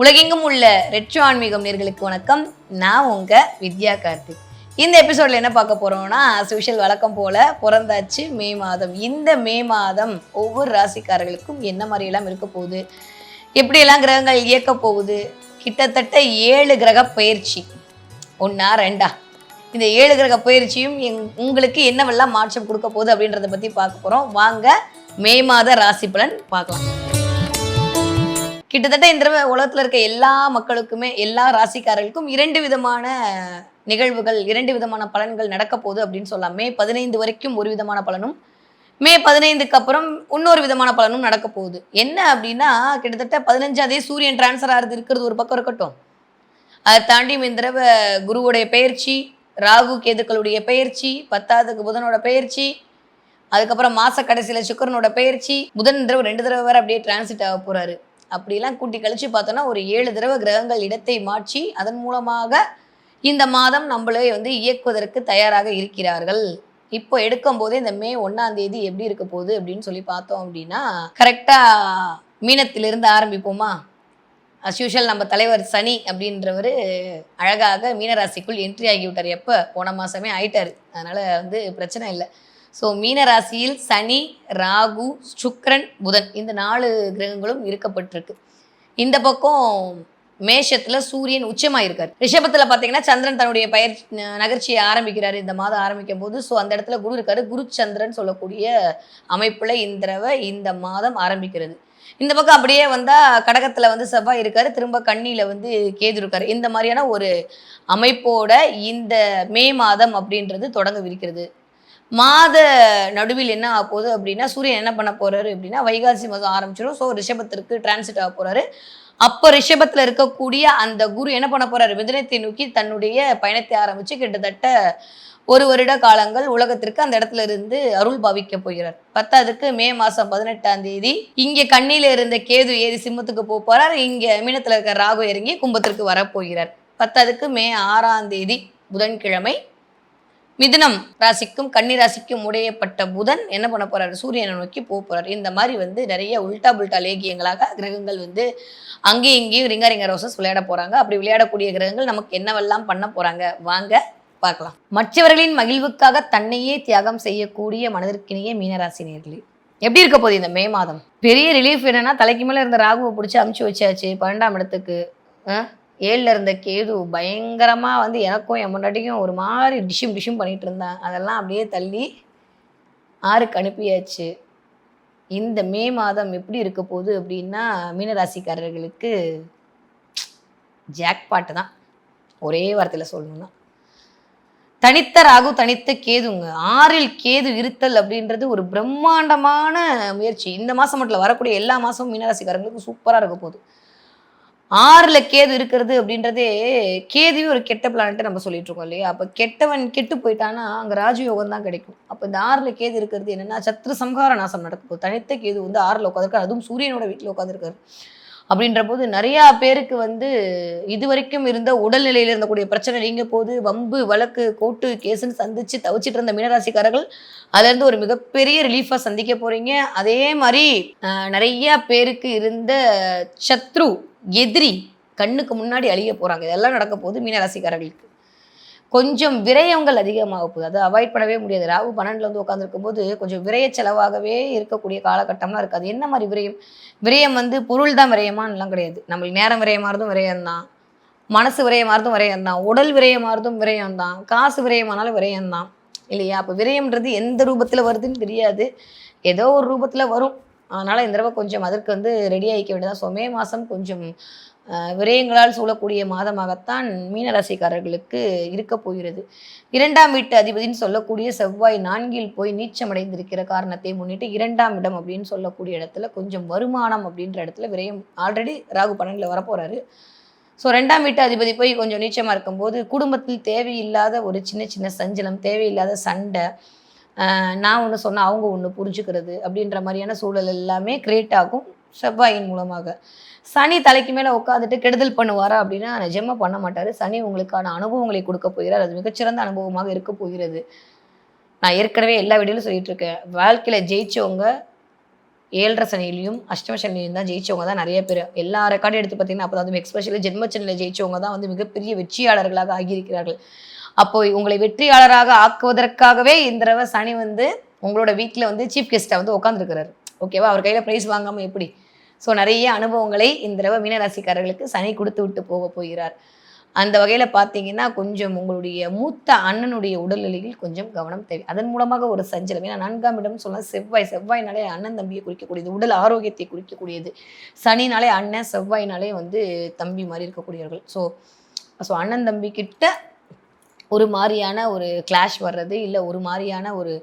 உலகெங்கும் உள்ள ரெட்ரோ ஆன்மீகம் நேர்களுக்கு வணக்கம். நான் உங்க வித்யா கார்த்திக். இந்த எபிசோட்ல என்ன பார்க்க போறோம்னா சுஷல் வழக்கம் போல பிறந்தாச்சு மே மாதம். இந்த மே மாதம் ஒவ்வொரு ராசிக்காரர்களுக்கும் என்ன மாதிரியெல்லாம் இருக்க போகுது? எப்படியெல்லாம் கிரகங்கள் இயக்க போகுது? கிட்டத்தட்ட ஏழு கிரக பயிற்சி. ஒன்றா ரெண்டா? இந்த ஏழு கிரக பயிற்சியும் எங் உங்களுக்கு என்னவெல்லாம் மாற்றம் கொடுக்க போகுது அப்படின்றத பற்றி பார்க்க போகிறோம் வாங்க மே மாத ராசி பலன் பார்க்கலாம். கிட்டத்தட்ட இந்த தடவை உலகத்தில் இருக்க எல்லா மக்களுக்குமே எல்லா ராசிக்காரர்களுக்கும் இரண்டு விதமான நிகழ்வுகள் இரண்டு விதமான பலன்கள் நடக்க போகுது அப்படின்னு சொல்லலாம். மே பதினைந்து வரைக்கும் ஒரு விதமான பலனும் மே பதினைந்துக்கு அப்புறம் இன்னொரு விதமான பலனும் நடக்க போகுது. என்ன அப்படின்னா கிட்டத்தட்ட பதினஞ்சாந்தேதி சூரியன் டிரான்ஸ்ஃபர் ஆகிறது இருக்கிறது ஒரு பக்கம் இருக்கட்டும். அதை தாண்டி இந்த தடவை குருவுடைய பயிற்சி ராகு கேதுக்களுடைய பயிற்சி பத்தாவதுக்கு புதனோட பயிற்சி அதுக்கப்புறம் மாச கடைசியில் சுக்கரனோட பெயர்ச்சி புதன் தடவை ரெண்டு தடவை வேற அப்படியே டிரான்சிட் ஆக போறாரு. அப்படிலாம் கூட்டி கழிச்சு பார்த்தோன்னா ஒரு ஏழு தடவை கிரகங்கள் இடத்தை மாற்றி அதன் மூலமாக இந்த மாதம் நம்மளே வந்து இயக்குவதற்கு தயாராக இருக்கிறார்கள். இப்போ எடுக்கும் போதே இந்த மே ஒன்னாம் தேதி எப்படி இருக்க போகுது அப்படின்னு சொல்லி பார்த்தோம் அப்படின்னா கரெக்டா மீனத்திலிருந்து ஆரம்பிப்போமா? அஸ்யூஷுவல் நம்ம தலைவர் சனி அப்படின்றவர் அழகாக மீனராசிக்குள் என்ட்ரி ஆகிவிட்டார். எப்போ? போன மாதமே ஆயிட்டார். அதனால் வந்து பிரச்சனை இல்லை. ஸோ மீனராசியில் சனி ராகு சுக்ரன் புதன் இந்த நாலு கிரகங்களும் இருக்கப்பட்டிருக்கு. இந்த பக்கம் மேஷத்தில் சூரியன் உச்சமாக இருக்கார் ரிஷபத்தில் பார்த்தீங்கன்னா சந்திரன் தன்னுடைய பயிர் நகர்ச்சியை ஆரம்பிக்கிறார். இந்த மாதம் ஆரம்பிக்கும் போது ஸோ அந்த இடத்துல குரு இருக்காரு. குரு சந்திரன் சொல்லக்கூடிய அமைப்பில் இந்த தடவை இந்த மாதம் ஆரம்பிக்கிறது. இந்த பக்கம் அப்படியே வந்தால் கடகத்தில் வந்து செவ்வாய் இருக்கார். திரும்ப கண்ணியில் வந்து கேது இருக்கார். இந்த மாதிரியான ஒரு அமைப்போட இந்த மே மாதம் அப்படின்றது தொடங்கவிருக்கிறது மாத நடுவில் என்ன ஆக போகுது அப்படின்னா சூரியன் என்ன பண்ண போறாரு அப்படின்னா வைகாசி மாதம் ஆரம்பிச்சிடும் ஸோ ரிஷபத்திற்கு டிரான்சிட் ஆக போறாரு. அப்போ ரிஷபத்தில் இருக்கக்கூடிய அந்த குரு என்ன பண்ண போறாரு? மிதனத்தை நோக்கி தன்னுடைய பயணத்தை ஆரம்பிச்சு கிட்டத்தட்ட ஒரு வருட காலங்கள் உலகத்திற்கு அந்த இடத்துல இருந்து அருள் பாவிக்க போகிறார். பத்தாவதுக்கு மே மாசம் பதினெட்டாம் தேதி இங்க கண்ணில இருந்த கேது ஏறி சிம்மத்துக்கு போக போறார். இங்க மீனத்துல இருக்க ராகு இறங்கி கும்பத்திற்கு வரப்போகிறார் பத்தாவதுக்கு மே ஆறாம் தேதி புதன்கிழமை மிதுனம் ராசிக்கும் கன்னி ராசிக்கும் உடையப்பட்ட புதன் என்ன பண்ண போறாரு? சூரியனை நோக்கி போக போறாரு. இந்த மாதிரி வந்து நிறைய உல்டா புல்டா லேகியங்களாக கிரகங்கள் வந்து அங்கேயும் இங்கேயும் ரிங்கா ரிங்க ரோசஸ் விளையாட போறாங்க. அப்படி விளையாடக்கூடிய கிரகங்கள் நமக்கு என்னவெல்லாம் பண்ண போறாங்க? வாங்க பார்க்கலாம். மற்றவர்களின் மகிழ்வுக்காக தன்னையே தியாகம் செய்யக்கூடிய மனதிற்கினிய மீனராசி நேர்களே எப்படி இருக்க போகுது இந்த மே மாதம்? பெரிய ரிலீஃப் என்னன்னா தலைக்கு மேல இருந்த ராகுவை பிடிச்சி அமுச்சு வச்சாச்சு. பன்னெண்டாம் இடத்துக்கு ஆ? ஏழில் இருந்த கேது பயங்கரமாக வந்து எனக்கும் என் முன்னாடிக்கும் ஒரு மாதிரி டிஷும் டிஷும் பண்ணிகிட்டு இருந்தான். அதெல்லாம் அப்படியே தள்ளி ஆறுக்கு அனுப்பியாச்சு. இந்த மே மாதம் எப்படி இருக்க போகுது அப்படின்னா மீனராசிக்காரர்களுக்கு ஜாக்பாட்டு தான். ஒரே வார்த்தையில் சொல்லணும்னா. தனித்த ராகு தனித்த கேதுங்க. ஆறில் கேது இருத்தல் அப்படின்றது ஒரு பிரம்மாண்டமான முயற்சி. இந்த மாதம் மட்டும் வரக்கூடிய எல்லா மாதமும் மீனராசிக்காரங்களுக்கும் சூப்பராக இருக்க போகுது. ஆறில் கேது இருக்கிறது அப்படின்றதே கேதுவே ஒரு கெட்ட பிளானட்டை நம்ம சொல்லிட்டு இருக்கோம் இல்லையா? அப்போ கெட்டவன் கெட்டு போயிட்டானா அங்கே ராஜயோகம் தான் கிடைக்கும். அப்போ இந்த ஆறில் கேது இருக்கிறது என்னன்னா சத்ரு சம்ஹார நாசம் நடக்கும் தனித்த கேது வந்து ஆறில் உட்காந்துருக்காரு அதுவும் சூரியனோட வீட்டில் உட்காந்துருக்காரு அப்படின்ற போது நிறையா பேருக்கு வந்து இது வரைக்கும் இருந்த உடல்நிலையில் இருந்தக்கூடிய பிரச்சனை நீங்க போது வம்பு வழக்கு கோட்டு கேஸுன்னு சந்திச்சு தவிச்சிட்டு இருந்த மீனராசிக்காரர்கள் அதுலேருந்து ஒரு மிகப்பெரிய ரிலீஃபாக சந்திக்க போறீங்க. அதே மாதிரி நிறைய பேருக்கு இருந்த சத்ரு எதிரி கண்ணுக்கு முன்னாடி அழிய போறாங்க. இதெல்லாம் நடக்க போகுது மீனராசிக்காரர்களுக்கு. கொஞ்சம் விரயங்கள் அதிகமாக போகுது. அதை அவாய்ட் பண்ணவே முடியாது. ராகு பன்னெண்டுல வந்து உட்காந்துருக்கும் போது கொஞ்சம் விரய செலவாகவே இருக்கக்கூடிய காலகட்டம்லாம் இருக்காது. என்ன மாதிரி விரயம்? விரயம் வந்து பொருள் தான் விரயமானலாம் கிடையாது. நம்மளுக்கு நேரம் விரயமாறதும் விரயம் தான் மனசு விரயமாறதும் விரயம் தான் உடல் விரயமாறதும் விரயம் தான் காசு விரயமானாலும் விரயம் தான் இல்லையா? அப்போ விரயம்ன்றது எந்த ரூபத்தில் வருதுன்னு தெரியாது. ஏதோ ஒரு ரூபத்தில் வரும். அதனால் இந்த தடவை கொஞ்சம் அதற்கு வந்து ரெடி ஆகிக்க வேண்டியதான் ஸோ மே மாதம் கொஞ்சம் விரயங்களால் சூழக்கூடிய மாதமாகத்தான் மீனராசிக்காரர்களுக்கு இருக்க போகிறது. இரண்டாம் வீட்டு அதிபதின்னு சொல்லக்கூடிய செவ்வாய் நான்கில் போய் நீச்சமடைந்திருக்கிற காரணத்தை முன்னிட்டு இரண்டாம் இடம் அப்படின்னு சொல்லக்கூடிய இடத்துல கொஞ்சம் வருமானம் அப்படின்ற இடத்துல விரயம் ஆல்ரெடி ராகு பன்னெண்டில் வரப்போறாரு. ஸோ ரெண்டாம் வீட்டு அதிபதி போய் கொஞ்சம் நீச்சமாக இருக்கும்போது குடும்பத்தில் தேவையில்லாத ஒரு சின்ன சின்ன சஞ்சலம் தேவையில்லாத சண்டை நான் ஒன்று சொன்னால் அவங்க ஒன்று புரிஞ்சுக்கிறது அப்படின்ற மாதிரியான சூழல் எல்லாமே கிரியேட் ஆகும். செவ்வாயின் மூலமாக. சனி தலைக்கு மேலே உட்காந்துட்டு கெடுதல் பண்ணுவாரா அப்படின்னா நிஜமாக பண்ண மாட்டார். சனி உங்களுக்கான அனுபவங்களை கொடுக்க போகிறார். அது மிகச்சிறந்த அனுபவமாக இருக்க போகிறது. நான் ஏற்கனவே எல்லா வீடியோலும் சொல்லிட்டு இருக்கேன். வாழ்க்கையில் ஜெயிச்சவங்க ஏழரை சனிலையும் அஷ்டம சனிலையும் தான் ஜெயிச்சவங்க தான் நிறைய பேர். எல்லா ரெக்கார்டும் எடுத்து பார்த்தீங்கன்னா அப்போ அதுவும் எக்ஸ்பெஷலி ஜென்மச்சனியில் ஜெயிச்சவங்க தான் வந்து மிகப்பெரிய வெற்றியாளர்களாக ஆகியிருக்கிறார்கள். அப்போ உங்களை வெற்றியாளராக ஆக்குவதற்காகவே இந்த தடவை சனி வந்து உங்களோட வீட்டில் வந்து சீஃப் கெஸ்ட்டாக வந்து உட்காந்துருக்கிறாரு ஓகேவா அவர் கையில் ப்ரைஸ் வாங்காமல் எப்படி? ஸோ நிறைய அனுபவங்களை இந்த தடவை மீனராசிக்காரர்களுக்கு சனி கொடுத்து விட்டு போக போகிறார். அந்த வகையில் பார்த்தீங்கன்னா கொஞ்சம் உங்களுடைய மூத்த அண்ணனுடைய உடல்நிலையில் கொஞ்சம் கவனம் தேவை. அதன் மூலமாக ஒரு சஞ்சலம். ஏன்னா நான்காம் இடம் சொன்னால் செவ்வாய் செவ்வாய்னாலே அண்ணன் தம்பியை குறிக்கக்கூடியது உடல் ஆரோக்கியத்தை குறிக்கக்கூடியது. சனினாலே அண்ணன் செவ்வாய்னாலே வந்து தம்பி மாதிரி இருக்கக்கூடியவர்கள். ஸோ ஸோ அண்ணன் தம்பி கிட்ட ஒரு மாதிரியான ஒரு கிளாஷ் வர்றது இல்லை ஒரு மாதிரியான ஒரு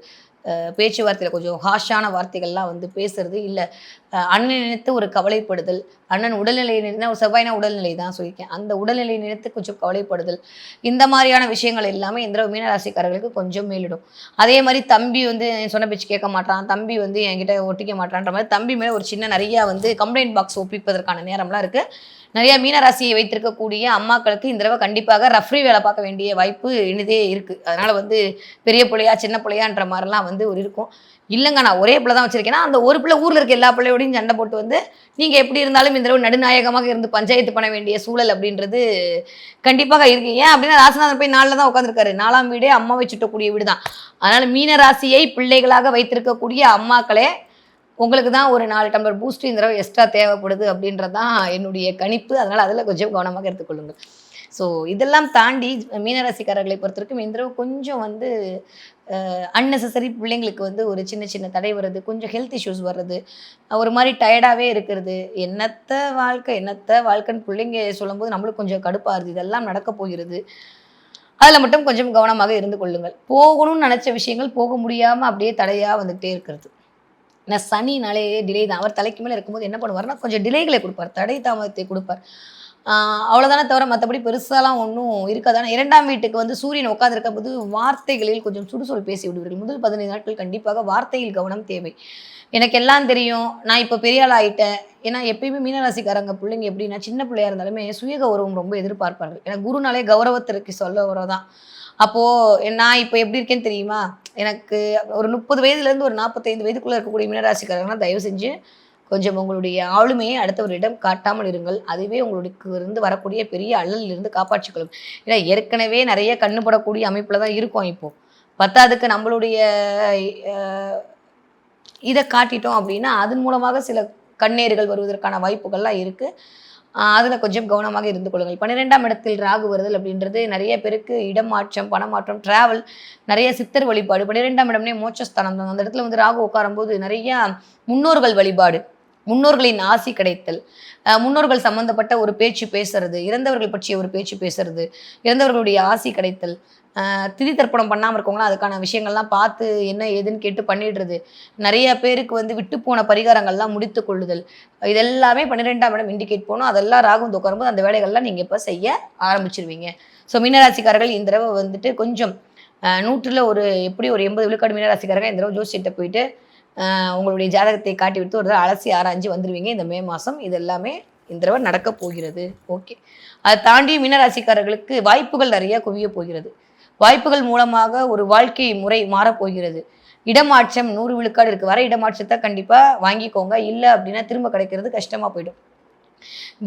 பேச்சுவார்த்தையில் கொஞ்சம் ஹாஷான வார்த்தைகள்லாம் வந்து பேசுறது இல்லை. அண்ணன் நினைத்து ஒரு கவலைப்படுதல். அண்ணன் உடல்நிலை நினைத்து ஒரு செவ்வாய்னா உடல்நிலை தான் சொல்லியிருக்கேன். அந்த உடல்நிலை நினைத்து கொஞ்சம் கவலைப்படுதல். இந்த மாதிரியான விஷயங்கள் எல்லாமே இந்த மீனராசிக்காரர்களுக்கு கொஞ்சம் மேலிடும். அதே மாதிரி தம்பி வந்து என் சொன்ன பேச்சு கேட்க மாட்டான். தம்பி வந்து என்கிட்ட ஒட்டிக்க மாட்டான்ற மாதிரி தம்பி மேலே ஒரு சின்ன நிறையா வந்து கம்ப்ளைண்ட் பாக்ஸ் ஒப்பிப்பதற்கான நேரம்லாம் இருக்குது நிறைய மீனராசியை வைத்திருக்கக்கூடிய அம்மாக்களுக்கு இந்த தடவை கண்டிப்பாக ரஃப்ரி வேலை பார்க்க வேண்டிய வாய்ப்பு இனிதே இருக்குது அதனால் வந்து பெரிய பிள்ளையா சின்ன பிள்ளையான்ற மாதிரிலாம் வந்து ஒரு இருக்கும். இல்லைங்க நான் ஒரே பிள்ளை தான் வச்சிருக்கேன்னா அந்த ஒரு பிள்ளை ஊரில் இருக்க எல்லா பிள்ளையோடையும் சண்டை போட்டு வந்து நீங்கள் எப்படி இருந்தாலும் இந்த தடவை நடுநாயகமாக இருந்து பஞ்சாயத்து பண்ண வேண்டிய சூழல் அப்படின்றது கண்டிப்பாக இருக்கு. ஏன் அப்படின்னா ராசிநாதன் போய் நாளில் தான் உட்காந்துருக்காரு நாலாம் வீடே அம்மாவை சுட்டக்கூடிய வீடு தான் அதனால் மீனராசியை பிள்ளைகளாக வைத்திருக்கக்கூடிய அம்மாக்களே உங்களுக்கு தான் ஒரு நாலு டம்ளர் பூஸ்ட் இந்த தடவை எக்ஸ்ட்ரா தேவைப்படுது அப்படின்றது தான் என்னுடைய கணிப்பு. அதனால் அதில் கொஞ்சம் கவனமாக எடுத்துக்கொள்ளுங்கள். ஸோ இதெல்லாம் தாண்டி மீனராசிக்காரர்களை பொறுத்த வரைக்கும் இந்த தடவை கொஞ்சம் வந்து அன்னெசரி பிள்ளைங்களுக்கு வந்து ஒரு சின்ன சின்ன தடை வர்றது கொஞ்சம் ஹெல்த் இஷ்யூஸ் வர்றது ஒரு மாதிரி டயர்டாகவே இருக்கிறது. என்னத்த வாழ்க்கை என்னத்த வாழ்க்கைன்னு பிள்ளைங்க சொல்லும்போது நம்மளுக்கு கொஞ்சம் கடுப்பாகுது இதெல்லாம் நடக்க போகிறது. அதில் மட்டும் கொஞ்சம் கவனமாக இருந்து கொள்ளுங்கள். போகணும்னு நினச்ச விஷயங்கள் போக முடியாமல் அப்படியே தடையாக வந்துகிட்டே இருக்கிறது. நான் சனினாலே டிலே தான். அவர் தலைக்கு மேலே இருக்கும்போது என்ன பண்ணுவார்னா கொஞ்சம் டிலேகளை கொடுப்பார். தடை தாமதத்தை கொடுப்பார். அவ்வளோதானே தவிர மற்றபடி பெருசாலாம் ஒன்றும் இருக்காதான இரண்டாம் வீட்டுக்கு வந்து சூரியன் உட்காந்துருக்க போது வார்த்தைகளில் கொஞ்சம் சுடுசொல் பேசி விடுவீர்கள். முதல் பதினைந்து நாட்கள் கண்டிப்பாக வார்த்தையில் கவனம் தேவை. எனக்கு எல்லாம் தெரியும். நான் இப்போ பெரிய ஆகிட்டேன் ஏன்னா எப்பயுமே மீனராசிக்காரங்க பிள்ளைங்க எப்படின்னா சின்ன பிள்ளையா இருந்தாலுமே சுய கௌரவம் ரொம்ப எதிர்பார்ப்பார்கள். ஏன்னா குருனாலே கௌரவத்திற்கு சொல்ல வரதான். அப்போது நான் இப்போ எப்படி இருக்கேன்னு தெரியுமா? எனக்கு ஒரு முப்பது வயதுலேருந்து ஒரு நாற்பத்தைந்து வயதுக்குள்ளே இருக்கக்கூடிய மீனராசிக்காரங்கன்னா தயவு செஞ்சு கொஞ்சம் உங்களுடைய ஆளுமையை அடுத்தவரிடம் காட்டாமல் இருங்கள். அதுவே உங்களுக்கு இருந்து வரக்கூடிய பெரிய அழலில் இருந்து காப்பாற்றிக்கொள்ளும். ஏன்னா ஏற்கனவே நிறைய கண்ணுபடக்கூடிய அமைப்பில் தான் இருக்கோம் இப்போ. பத்தாவதுக்கு நம்மளுடைய இதை காட்டிட்டோம் அப்படின்னா அதன் மூலமாக சில கண்ணீர்கள் வருவதற்கான வாய்ப்புகள்லாம் இருக்குது அதில் கொஞ்சம் கவனமாக இருந்து கொள்ளுங்கள். பன்னிரெண்டாம் இடத்தில் ராகு வருதல் அப்படின்றது நிறைய பேருக்கு இடம் மாற்றம் பணமாற்றம் டிராவல் நிறைய சித்தர் வழிபாடு. பன்னிரெண்டாம் இடம்னே மோட்சஸ்தானம் தான். அந்த இடத்துல வந்து ராகு உட்காரும்போது நிறைய முன்னோர்கள் வழிபாடு. முன்னோர்களின் ஆசி கிடைத்தல். முன்னோர்கள் சம்பந்தப்பட்ட ஒரு பேச்சு பேசுறது இறந்தவர்கள் பற்றிய ஒரு பேச்சு பேசுறது இறந்தவர்களுடைய ஆசி கிடைத்தல். திதி தர்ப்பணம் பண்ணாமல் இருக்கவங்களாம் அதுக்கான விஷயங்கள்லாம் பார்த்து என்ன ஏதுன்னு கேட்டு பண்ணிடுறது. நிறைய பேருக்கு வந்து விட்டு போன பரிகாரங்கள்லாம் முடித்து கொள்ளுதல். இதெல்லாமே பன்னிரெண்டாம் இடம் இண்டிகேட் போகணும் அதெல்லாம் ராகும் உட்காரும்போது அந்த வேலைகள்லாம் நீங்கள் இப்போ செய்ய ஆரம்பிச்சிருவீங்க. ஸோ மீனராசிக்காரர்கள் இந்த தடவை வந்துட்டு கொஞ்சம் நூற்றில் ஒரு எப்படி ஒரு எண்பது விழுக்காடு மீனராசிக்காரங்க இந்த தடவை ஜோசியிட்ட போயிட்டு உங்களுடைய ஜாதகத்தை காட்டி விட்டு ஒரு தடவை அலசி ஆராய்ஞ்சு வந்துடுவீங்க இந்த மே மாதம் இது எல்லாமே இந்த தடவை நடக்க போகிறது. ஓகே. அதை தாண்டி மீனராசிக்காரர்களுக்கு வாய்ப்புகள் நிறைய குவிய போகிறது. வாய்ப்புகள் மூலமாக ஒரு வாழ்க்கை முறை மாறப்போகிறது இடமாற்றம் நூறு விழுக்காடு இருக்கு. வர இடமாற்றத்தை கண்டிப்பாக வாங்கிக்கோங்க. இல்லை அப்படின்னா திரும்ப கிடைக்கிறது கஷ்டமாக போயிடும்.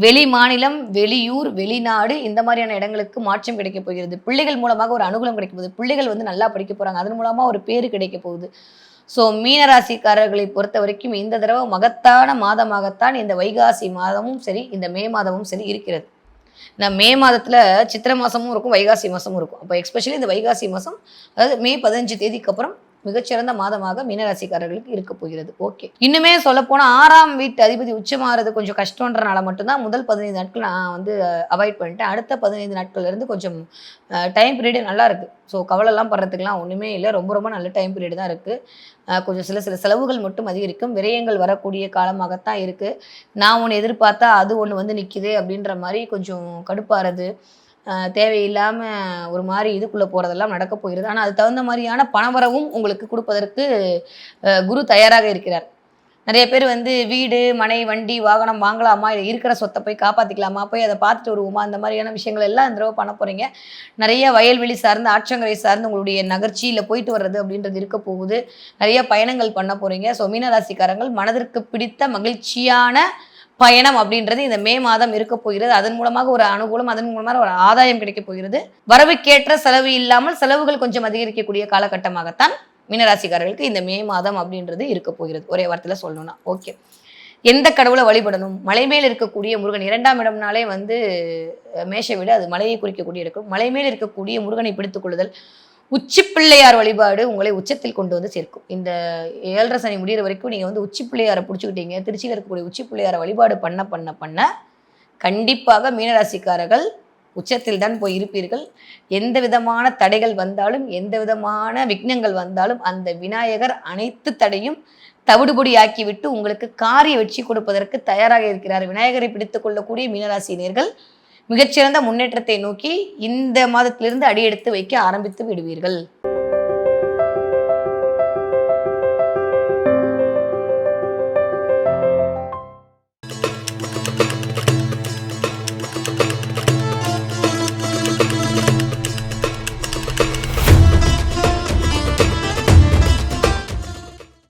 வெளி மாநிலம் வெளியூர் வெளிநாடு இந்த மாதிரியான இடங்களுக்கு மாற்றம் கிடைக்க போகிறது. பிள்ளைகள் மூலமாக ஒரு அனுகூலம் கிடைக்க போகுது. பிள்ளைகள் வந்து நல்லா படிக்க போகிறாங்க அதன் மூலமாக ஒரு பேர் கிடைக்க போகுது. ஸோ மீனராசிக்காரர்களை பொறுத்த வரைக்கும் இந்த தடவை மகத்தான மாதமாகத்தான் இந்த வைகாசி மாதமும் சரி இந்த மே மாதமும் சரி இருக்கிறது. இந்த மே மாதத்தில் சித்திரை மாதமும் இருக்கும் வைகாசி மாதமும் இருக்கும். அப்போ எஸ்பெஷலி இந்த வைகாசி மாதம் அதாவது மே பதினஞ்சு தேதிக்கு அப்புறம் மிகச்சிறந்த மாதமாக மீனராசிக்காரர்களுக்கு இருக்க போகிறது. ஓகே இன்னுமே சொல்லப்போனால் ஆறாம் வீட்டு அதிபதி உச்சமாகிறது கொஞ்சம் கஷ்டன்றனால மட்டும்தான் முதல் பதினைந்து நாட்கள் நான் வந்து அவாய்ட் பண்ணிட்டேன். அடுத்த பதினைந்து நாட்கள்ல இருந்து கொஞ்சம் டைம் பீரியடு நல்லா இருக்கு. ஸோ கவலைலாம் படுறதுக்குலாம் ஒன்றுமே இல்லை. ரொம்ப ரொம்ப நல்ல டைம் பீரியட் தான் இருக்குது கொஞ்சம் சில சில செலவுகள் மட்டும் அதிகரிக்கும். விரயங்கள் வரக்கூடிய காலமாகத்தான் இருக்குது நான் ஒன்று எதிர்பார்த்தா அது ஒன்று வந்து நிற்கிது அப்படின்ற மாதிரி கொஞ்சம் கடுப்பாகிறது தேவையில்லாமல் ஒரு மாதிரி இதுக்குள்ளே போகிறதெல்லாம் நடக்க போகிறது ஆனால் அது தகுந்த மாதிரியான பணவரவும் உங்களுக்கு கொடுப்பதற்கு குரு தயாராக இருக்கிறார். நிறைய பேர் வந்து வீடு மனை வண்டி வாகனம் வாங்கலாமா? இல்லை இருக்கிற சொத்தை போய் காப்பாற்றிக்கலாமா போய் அதை பார்த்துட்டு வருவோமா? அந்த மாதிரியான விஷயங்கள் எல்லாம் இந்த தடவை பண்ண போகிறீங்க நிறைய வயல்வெளி சார்ந்து ஆற்றங்கரை சார்ந்து உங்களுடைய நகர்ச்சியில் போயிட்டு வர்றது அப்படின்றது இருக்க போகுது. நிறைய பயணங்கள் பண்ண போகிறீங்க ஸோ மீனராசிக்காரங்கள் மனதிற்கு பிடித்த மகிழ்ச்சியான பயணம் அப்படின்றது இந்த மே மாதம் இருக்க போகிறது. அதன் மூலமாக ஒரு அனுகூலம் அதன் மூலமாக ஒரு ஆதாயம் கிடைக்க போகிறது. வரவுக்கேற்ற செலவு இல்லாமல் செலவுகள் கொஞ்சம் அதிகரிக்கக்கூடிய காலகட்டமாகத்தான் மீனராசிக்காரர்களுக்கு இந்த மே மாதம் அப்படின்றது இருக்க போகிறது. ஒரே வார்த்தையில் சொல்லணும்னா. ஓகே எந்த கடவுளை வழிபடணும்? மலை மேல் இருக்கக்கூடிய முருகன் இரண்டாம் இடம்னாலே வந்து மேஷை விட அது மலையை குறிக்கக்கூடிய இருக்கும் மலை மேல் இருக்கக்கூடிய முருகனை பிடித்துக் கொள்ளுதல். உச்சி பிள்ளையார் வழிபாடு உங்களை உச்சத்தில் கொண்டு வந்து சேர்க்கும். இந்த ஏழரை சனி முடிகிற வரைக்கும் நீங்கள் வந்து உச்சி பிள்ளையாரை பிடிச்சிக்கிட்டீங்க. திருச்சியில் இருக்கக்கூடிய உச்சி பிள்ளையாரை வழிபாடு பண்ண பண்ண பண்ண கண்டிப்பாக மீனராசிக்காரர்கள் உச்சத்தில் தான் போய் இருப்பீர்கள். எந்த விதமான தடைகள் வந்தாலும் எந்த விதமான விக்னங்கள் வந்தாலும் அந்த விநாயகர் அனைத்து தடையும் தவிடுபொடியாக்கிவிட்டு உங்களுக்கு காரிய வெற்றி கொடுப்பதற்கு தயாராக இருக்கிறார். விநாயகரை பிடித்துக் கொள்ளக்கூடிய மீனராசினியர்கள் மிகச்சிறந்த முன்னேற்றத்தை நோக்கி இந்த மாதத்திலிருந்து அடியெடுத்து வைக்க ஆரம்பித்து விடுவீர்கள்.